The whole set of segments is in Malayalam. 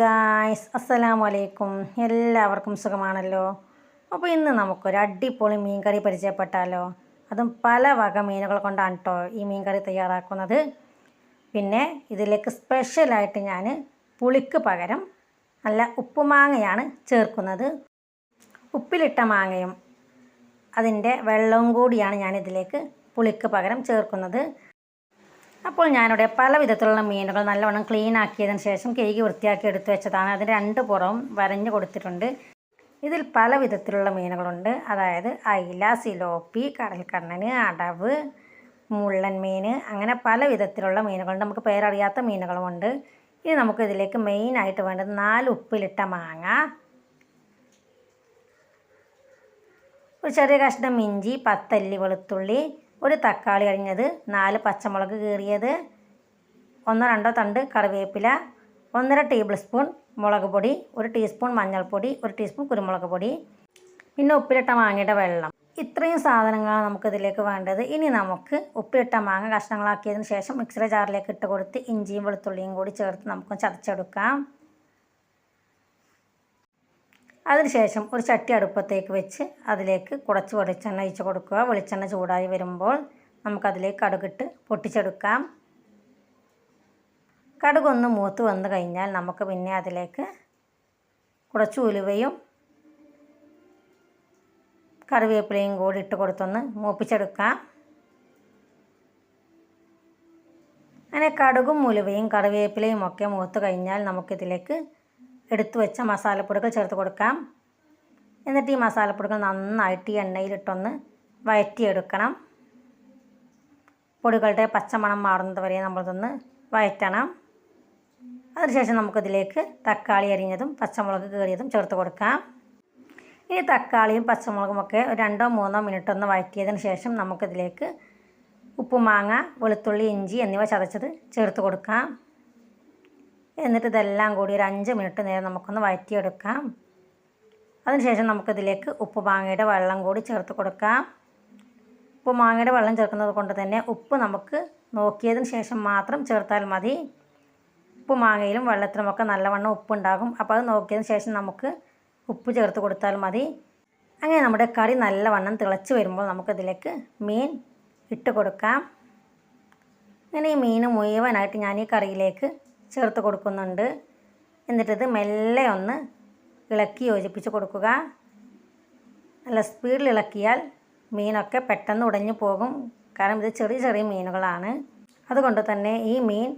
ഗായ്സ് അസ്സലാമു അലൈക്കും എല്ലാവർക്കും സുഖമാണല്ലോ. അപ്പോൾ ഇന്ന് നമുക്കൊരു അടിപൊളി മീൻകറി പരിചയപ്പെട്ടാലോ? അതും പല വക മീനുകൾ കൊണ്ടാണ് കേട്ടോ ഈ മീൻകറി തയ്യാറാക്കുന്നത്. പിന്നെ ഇതിലേക്ക് സ്പെഷ്യലായിട്ട് ഞാൻ പുളിക്ക് പകരം നല്ല ഉപ്പുമാങ്ങയാണ് ചേർക്കുന്നത്. ഉപ്പിലിട്ട മാങ്ങയും അതിന്റെ വെള്ളവും കൂടിയാണ് ഞാനിതിലേക്ക് പുളിക്ക് പകരം ചേർക്കുന്നത്. അപ്പോൾ ഞാനിവിടെ പല വിധത്തിലുള്ള മീനുകൾ നല്ലവണ്ണം ക്ലീൻ ആക്കിയതിന് ശേഷം കഴുകി വൃത്തിയാക്കി എടുത്തു വെച്ചതാണ്. അതിന് രണ്ട് പുറവും വരഞ്ഞു കൊടുത്തിട്ടുണ്ട്. ഇതിൽ പല വിധത്തിലുള്ള മീനുകളുണ്ട്. അതായത് അയില സിലോപ്പി കടൽക്കണ്ണന് അടവ് മുള്ളൻ മീൻ അങ്ങനെ പല വിധത്തിലുള്ള മീനുകളുണ്ട് നമുക്ക് പേരറിയാത്ത മീനുകളുമുണ്ട് ഇനി നമുക്ക് ഇതിലേക്ക് മെയിനായിട്ട് വേണ്ടത് നാല് ഉപ്പിലിട്ട മാങ്ങ ഒരു ചെറിയ കഷ്ണം ഇഞ്ചി പത്തല്ലി വെളുത്തുള്ളി ഒരു തക്കാളി അരിഞ്ഞത് നാല് പച്ചമുളക് കീറിയത് ഒന്നോ രണ്ടോ തണ്ട് കറിവേപ്പില ഒന്നര ടേബിൾ സ്പൂൺ മുളക് പൊടി ഒരു ടീസ്പൂൺ മഞ്ഞൾപ്പൊടി ഒരു ടീസ്പൂൺ കുരുമുളക് പൊടി പിന്നെ ഉപ്പിലിട്ട മാങ്ങയുടെ വെള്ളം. ഇത്രയും സാധനങ്ങളാണ് നമുക്ക് ഇതിലേക്ക് വേണ്ടത്. ഇനി നമുക്ക് ഉപ്പിലിട്ട മാങ്ങ കഷ്ണങ്ങളാക്കിയതിന് ശേഷം മിക്സറി ജാറിലേക്ക് ഇട്ട് കൊടുത്ത് ഇഞ്ചിയും വെളുത്തുള്ളിയും കൂടി ചേർത്ത് നമുക്ക് ചതച്ചെടുക്കാം. അതിനുശേഷം ഒരു ചട്ടി അടുപ്പത്തേക്ക് വെച്ച് അതിലേക്ക് കുറച്ച് വെളിച്ചെണ്ണ ഒഴിച്ച് കൊടുക്കുക. വെളിച്ചെണ്ണ ചൂടായി വരുമ്പോൾ നമുക്കതിലേക്ക് കടുകിട്ട് പൊട്ടിച്ചെടുക്കാം. കടുകൊന്ന് മൂത്ത് വന്നു കഴിഞ്ഞാൽ നമുക്ക് പിന്നെ അതിലേക്ക് കുറച്ച് ഉലുവയും കറിവേപ്പിലയും കൂടി ഇട്ട് കൊടുത്തൊന്ന് മൂപ്പിച്ചെടുക്കാം. അങ്ങനെ കടുകും ഉലുവയും കറിവേപ്പിലയും ഒക്കെ മൂത്ത് കഴിഞ്ഞാൽ നമുക്കിതിലേക്ക് എടുത്തു വെച്ച മസാലപ്പൊടികൾ ചേർത്ത് കൊടുക്കാം. എന്നിട്ട് ഈ മസാലപ്പൊടികൾ നന്നായിട്ട് ഈ എണ്ണയിലിട്ടൊന്ന് വയറ്റിയെടുക്കണം. പൊടികളുടെ പച്ചമണം മാറുന്നത് വരെ നമ്മളിതൊന്ന് വയറ്റണം. അതിനുശേഷം നമുക്കിതിലേക്ക് തക്കാളി അരിഞ്ഞതും പച്ചമുളക് കീറിയതും ചേർത്ത് കൊടുക്കാം. ഇനി തക്കാളിയും പച്ചമുളകും ഒക്കെ രണ്ടോ മൂന്നോ മിനിറ്റ് ഒന്ന് വഴറ്റിയതിന് ശേഷം നമുക്കിതിലേക്ക് ഉപ്പുമാങ്ങ വെളുത്തുള്ളി ഇഞ്ചി എന്നിവ ചതച്ചത് ചേർത്ത് കൊടുക്കാം. എന്നിട്ട് ഇതെല്ലാം കൂടി ഒരു അഞ്ച് മിനിറ്റ് നേരം നമുക്കൊന്ന് വഴറ്റിയെടുക്കാം. അതിനുശേഷം നമുക്കിതിലേക്ക് ഉപ്പ് മാങ്ങയുടെ വെള്ളം കൂടി ചേർത്ത് കൊടുക്കാം. ഉപ്പ് മാങ്ങയുടെ വെള്ളം ചേർക്കുന്നത് കൊണ്ട് തന്നെ ഉപ്പ് നമുക്ക് നോക്കിയതിന് ശേഷം മാത്രം ചേർത്താൽ മതി. ഉപ്പ് മാങ്ങയിലും വെള്ളത്തിലുമൊക്കെ നല്ലവണ്ണം ഉപ്പുണ്ടാകും. അപ്പോൾ അത് നോക്കിയതിന് ശേഷം നമുക്ക് ഉപ്പ് ചേർത്ത് കൊടുത്താൽ മതി. അങ്ങനെ നമ്മുടെ കറി നല്ലവണ്ണം തിളച്ച് വരുമ്പോൾ നമുക്കിതിലേക്ക് മീൻ ഇട്ട് കൊടുക്കാം. അങ്ങനെ ഈ മീൻ മുഴുവനായിട്ട് ഞാൻ ഈ കറിയിലേക്ക് ചേർത്ത് കൊടുക്കുന്നുണ്ട്. എന്നിട്ടിത് മെല്ലെ ഒന്ന് ഇളക്കി യോജിപ്പിച്ച് കൊടുക്കുക. നല്ല സ്പീഡിൽ ഇളക്കിയാൽ മീനൊക്കെ പെട്ടെന്ന് ഉടഞ്ഞു പോകും. കാരണം ഇത് ചെറിയ ചെറിയ മീനുകളാണ്. അതുകൊണ്ട് തന്നെ ഈ മീൻ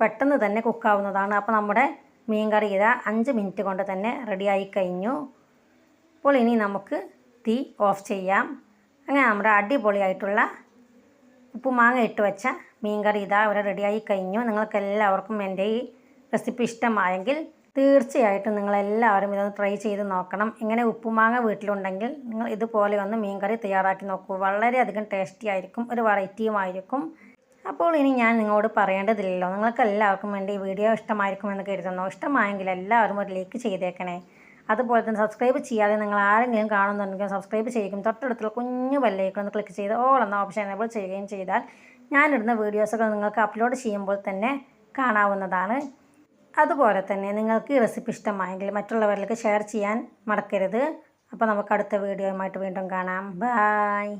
പെട്ടെന്ന് തന്നെ കുക്കാവുന്നതാണ് അപ്പോൾ നമ്മുടെ മീൻ കറി ഇതാ അഞ്ച് മിനിറ്റ് കൊണ്ട് തന്നെ റെഡിയായി കഴിഞ്ഞു. അപ്പോൾ ഇനി നമുക്ക് തീ ഓഫ് ചെയ്യാം. അങ്ങനെ നമ്മുടെ അടിപൊളിയായിട്ടുള്ള ഉപ്പുമാങ്ങ ഇട്ട് വെച്ച മീൻ കറി ഇതാ ഇവിടെ റെഡിയായി കഴിഞ്ഞു. നിങ്ങൾക്ക് എല്ലാവർക്കും എന്റെ ഈ റെസിപ്പി ഇഷ്ടമായെങ്കിൽ തീർച്ചയായിട്ടും നിങ്ങളെല്ലാവരും ഇതൊന്ന് ട്രൈ ചെയ്ത് നോക്കണം. ഇങ്ങനെ ഉപ്പുമാങ്ങ വീട്ടിലുണ്ടെങ്കിൽ നിങ്ങൾ ഇതുപോലെ ഒന്ന് മീൻ കറി തയ്യാറാക്കി നോക്കൂ. വളരെയധികം ടേസ്റ്റി ആയിരിക്കും ഒരു വെറൈറ്റിയുമായിരിക്കും അപ്പോൾ ഇനി ഞാൻ നിങ്ങളോട് പറയേണ്ടതില്ലല്ലോ. നിങ്ങൾക്ക് എല്ലാവർക്കും വേണ്ടി ഈ വീഡിയോ ഇഷ്ടമായിരിക്കുമെന്ന് കരുതുന്നു. ഇഷ്ടമായെങ്കിൽ എല്ലാവരും ഒരു ലൈക്ക് ചെയ്തേക്കണേ. അതുപോലെ തന്നെ സബ്സ്ക്രൈബ് ചെയ്യാതെ നിങ്ങൾ ആരെങ്കിലും കാണുന്നുണ്ടെങ്കിൽ സബ്സ്ക്രൈബ് ചെയ്യുകയും തൊട്ടടുത്തുള്ള കുഞ്ഞു ബെല്ലൈക്കൺ ക്ലിക്ക് ചെയ്ത് ഓൾ എന്ന ഓപ്ഷൻ എനേബിൾ ചെയ്യുകയും ചെയ്താൽ ഞാനിടുന്ന വീഡിയോസുകൾ നിങ്ങൾക്ക് അപ്ലോഡ് ചെയ്യുമ്പോൾ തന്നെ കാണാവുന്നതാണ്. അതുപോലെ തന്നെ നിങ്ങൾക്ക് ഈ റെസിപ്പി ഇഷ്ടമായെങ്കിൽ മറ്റുള്ളവരിലേക്ക് ഷെയർ ചെയ്യാൻ മറക്കരുത്. അപ്പോൾ നമുക്ക് അടുത്ത വീഡിയോയുമായിട്ട് വീണ്ടും കാണാം. ബായ്